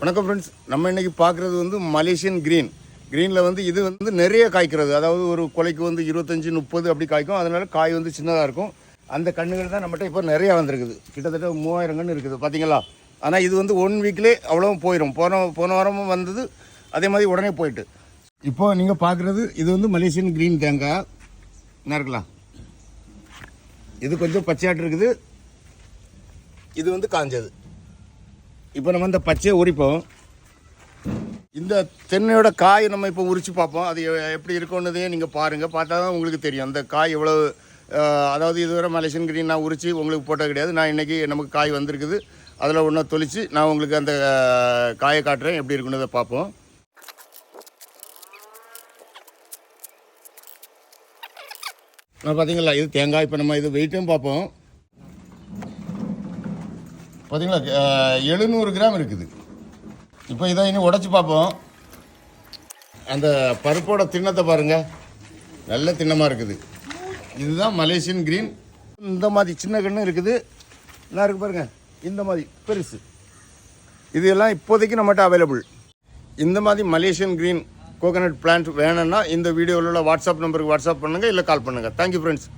வணக்கம் ஃப்ரெண்ட்ஸ் நம்ம இன்னைக்கு பார்க்குறது வந்து மலேசியன் க்ரீன் க்ரீனில் வந்து இது வந்து நிறைய காய்க்கிறது. அதாவது ஒரு கொலைக்கு வந்து இருபத்தஞ்சி முப்பது அப்படி காய்க்கும். அதனால் காய் வந்து சின்னதாக இருக்கும். அந்த கண்ணுகள் தான் நம்மகிட்ட இப்போ நிறையா வந்திருக்குது. கிட்டத்தட்ட மூவாயிரம் கன்று இருக்குது. பார்த்தீங்களா ஆனால் இது வந்து ஒன் வீக்லேயே அவ்வளோவும் போயிடும் போன போன வாரமும் வந்தது. அதே மாதிரி உடனே போயிட்டு. இப்போ நீங்கள் பார்க்குறது இது வந்து மலேசியன் க்ரீன் தேங்காய். என்ன இருக்கலாம். இது கொஞ்சம் பச்சையாட்டு இருக்குது. இது வந்து காஞ்சது. இப்போ நம்ம இந்த பச்சையை உரிப்போம். இந்த தென்னையோட காய் நம்ம இப்போ உரித்து பார்ப்போம். அது எப்படி இருக்கும்னதே நீங்கள் பாருங்கள் பார்த்தா தான் உங்களுக்கு தெரியும். அந்த காய் எவ்வளோ அதாவது இதுவரை மலேசியன் கிரீன் நான் உரித்து உங்களுக்கு போட்டது கிடையாது. நான் இன்றைக்கி நமக்கு காய் வந்திருக்குது. அதில் ஒன்றை தொளித்து நான் உங்களுக்கு அந்த காயை காட்டுறேன். எப்படி இருக்குன்றதை பார்ப்போம். நான் பார்த்தீங்களா இது தேங்காய் இப்போ நம்ம இது வெயிட்டும் பார்ப்போம். பார்த்தீங்களா எழுநூறு கிராம் இருக்குது. இப்போ இதை இனி உடச்சி பார்ப்போம் அந்த பருப்போட திண்ணத்தை பாருங்கள் நல்ல திண்ணமாக இருக்குது. இதுதான் மலேசியன் க்ரீன் இந்த மாதிரி சின்ன கன்று இருக்குது. நல்லா இருக்குது பாருங்க. இந்த மாதிரி பெருசு. இது எல்லாம் இப்போதைக்கு நம்மகிட்ட அவைலபிள் இந்த மாதிரி மலேசியன் க்ரீன் கோகனட் பிளான்ட் வேணும்னா இந்த வீடியோவில் உள்ள வாட்ஸ்அப் நம்பருக்கு வாட்ஸ்அப் பண்ணுங்கள் இல்லை கால் பண்ணுங்கள் தேங்க்யூ ஃப்ரெண்ட்ஸ்